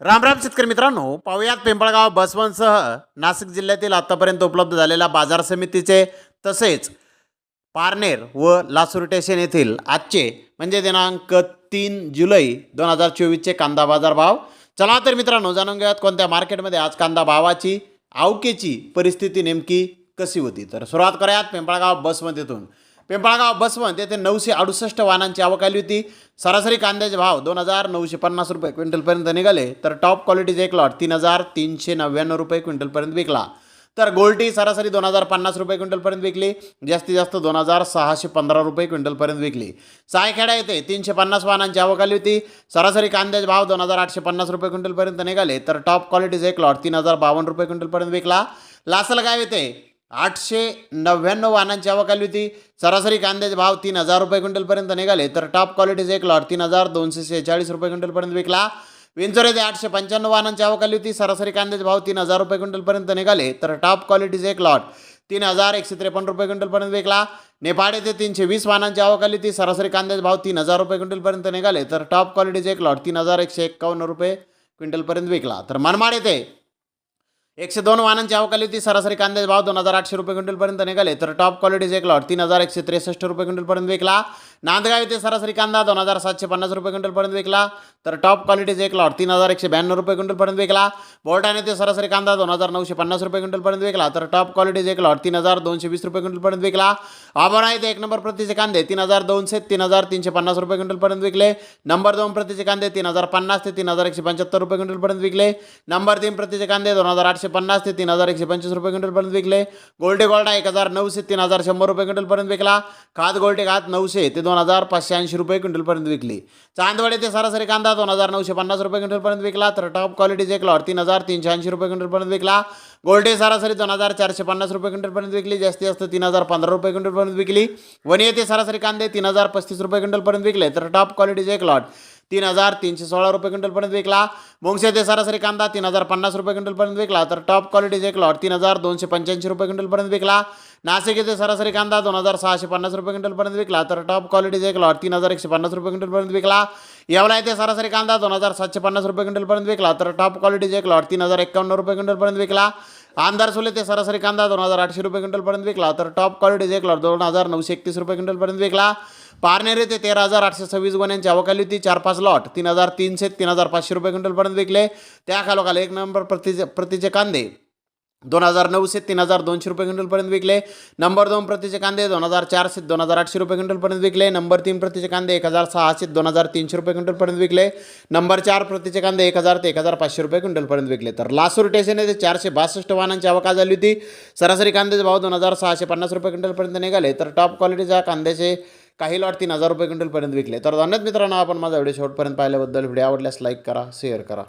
राम राम शेतकरी मित्रांनो पाहुयात पिंपळगाव बसवनसह नाशिक जिल्ह्यातील आत्तापर्यंत उपलब्ध झालेल्या बाजार समितीचे तसेच पारनेर व लासूर स्टेशन येथील आजचे म्हणजे दिनांक तीन जुलै दोन हजार चोवीसचे कांदा बाजार भाव चला तर मित्रांनो जाणून घेऊयात कोणत्या मार्केटमध्ये आज कांदा भावाची आवकेची परिस्थिती नेमकी कशी होती. तर सुरुवात करूयात पिंपळगाव बसमध्येतून पिंपळगाव बसवंत येथे नऊशे अडुसष्ट वाहनांची आवक आली होती. सरासरी कांद्याचे भाव दोन हजार नऊशे पन्नास रुपये क्विंटलपर्यंत निघाले तर टॉप क्वालिटीचे एक लॉट तीन हजार तीनशे नव्याण्णव रुपये क्विंटलपर्यंत विकला. तर गोल्टी सरासरी दोन हजार पन्नास रुपये क्विंटलपर्यंत विकली जास्तीत जास्त दोन हजार सहाशे पंधरा रुपये क्विंटलपर्यंत विकली. सायखेडा येथे तीनशे पन्नास वाहनांची आवक आली होती. सरासरी कांद्याचे भाव दोन हजार आठशे पन्नास रुपये क्विंटलपर्यंत निघाले तर टॉप क्वालिटीचे एक लॉट तीन हजार बावन्न रुपये क्विंटलपर्यंत विकला. लासलगाव येथे आठशे नव्याण्णव वाहनांची आवक आली होती. सरासरी कांद्याचे भाव तीन हजार रुपये क्विंटलपर्यंत निघाले तर टॉप क्वालिटीचे एक लॉट तीन हजार दोनशे शेहेचाळीस रुपये क्विंटलपर्यंत विकला. विंचोर येथे आठशे पंच्याण्णव वाहनांची आवक आली होती. सरासरी कांद्याचे भाव तीन हजार रुपये क्विंटलपर्यंत निघाले तर टॉप क्वालिटीचे एक लॉट तीन हजार एकशे त्रेपन्न रुपये क्विंटलपर्यंत विकला. नेपाळ येथे तीनशे वीस वाहनांची आवक आली होती. सरासरी कांद्याचे भाव तीन हजार रुपये क्विंटलपर्यंत निघाले तर टॉप क्वालिटीचे एक लॉट तीन हजार एकशे एक्कावन्न रुपये क्विंटलपर्यंत विकला. तर मनमाड येथे एकशे दोन वाहनांची अवकाली होती. सरासरी कांद्याचे भाव दोन हजार आठशे रुपये क्विंटलपर्यंत निघाले. तर टॉप क्वालिटीचे एक लॉट तीन हजार एकशे त्रेसष्ट रुपये क्विंटलपर्यंत विकला. नांदगाव येथे सरासरी कांदा दोन हजार सातशे पन्नास रुपये क्विंटलपर्यंत विकला. तर टॉप क्वालिटीचे एक लॉट तीन हजार एकशे ब्याण्णव रुपये क्विंटलपर्यंत विकला. बोलटाण येथे सरासरी कांदा दोन हजार नऊशे पन्नास रुपये क्विंटलपर्यंत विकला. तर टॉप क्वालिटीचे एक लॉट तीन हजार दोनशे वीस रुपये क्विंटलपर्यंत विकला. आबोरा येथे एक नंबर प्रतीचे कांदे तीन हजार दोनशे तीन हजार तीनशे पन्नास रुपये क्विंटलपर्यंत विकले. नंबर दोन प्रतीचे कांदे तीन हजार पन्नास ते तीन हजार एकशे पंच्याहत्तर रुपये क्विंटलपर्यंत विकले. नंबर तीन प्रतीचे कांदे दोन हजार आठशे पन्नास ते तीन हजार एकशे पंचवीस रुपये क्विंटलपर्यंत विकले. गोल्डे गोल्डा एक हजार नऊशे तीन हजार शंभर रुपये क्विंटलपर्यंत विकला. खात गोल्डे खात नऊशे ते दोन हजार पाचशे ऐंशी रुपये क्विंटलपर्यंत विकली. चांदवडे ते सरासरी कांदा दोन हजार नऊशे पन्नास रुपये क्विंटलपर्यंत विकला. तर टॉप क्वालिटीचे एक तीन हजार तीनशे ऐंशी रुपये क्विंटलपर्यंत विकला. गोल्डे सरासरी दोन हजार चारशे पन्नास रुपये क्विंटलपर्यंत विकली. जास्तीत जास्त तीन हजार पंधरा रुपये क्विंटलपर्यंत विकली. वनिये येथे सरासरी कांदे तीन हजार पस्तीस रुपये क्विंटलपर्यंत विकले. तर टॉप क्वालिटीचे एक तीन हजार तीनशे सोळा रुपये क्विंटलपर्यंत विकला. मोंगशे सरासरी कांदा तीन हजार पन्नास रुपये क्विंटलपर्यंत विकला. तर टॉप क्वालिटीचे एक लॉट तीन हजार दोनशे पंच्याऐंशी रुपये क्विंटलपर्यंत विकला. नाशिक येथे सरासरी कांदा दोन हजार सहाशे पन्नास रुपये क्विंटलपर्यंत विकला. तर टॉप क्वालिटीचे एक लॉट तीन हजार एकशे पन्नास रुपये क्विंटलपर्यंत विकला. येवला येथे सरासरी कांदा दोन हजार सातशे पन्नास रुपये क्विंटलपर्यंत विकला. तर टॉप क्वालिटीचे एक लॉट तीन हजार एक्कावन्न रुपये क्विंटलपर्यंत विकला. आमदार ते सरासरी कांदा दोन हजार आठशे रुपये क्विंटलपर्यंत विकला. तर टॉप क्वालिटीचे एक लॉट दोन हजार नऊशे एकतीस रुपये क्विंटलपर्यंत विकला. पारनेर येथे तेरा हजार आठशे सव्वीस गुन्ह्यांची अवकाली होती. चार पाच लॉट तीन हजार तीनशे तीन हजार पाचशे रुपये क्विंटलपर्यंत विकले. त्या खालोखाली एक नंबर प्रतिचे प्रतिचे कांदे. दोन हजार नऊशे तीन हजार दोनशे रुपये क्विंटलपर्यंत विकले. नंबर दोन प्रतीचे कांदे दोन हजार चारशे दोन हजार आठशे रुपये क्विंटलपर्यंत विकले. नंबर तीन प्रतीचे कांदे एक हजार सहाशे दोन हजार तीनशे रुपये क्विंटलपर्यंत विकले. नंबर चार प्रतीचे कांदे एक हजार ते एक हजार पाचशे रुपये क्विंटलपर्यंत विकले. तर लासूर स्टेशन येथे चारशे बासष्ट वाहनांची आवक झाली होती. सरासरी कांद्याचे भाव दोन हजार सहाशे पन्नास रुपये क्विंटलपर्यंत निघाले. तर टॉप क्वालिटीच्या कांद्याचे काही लॉट तीन हजार रुपये क्विंटलपर्यंत विकले. तर धन्यवाद मित्रांनो आपण माझा व्हिडिओ शेवटपर्यंत पाहिल्याबद्दल. व्हिडिओ आवडल्यास लाईक करा शेअर करा.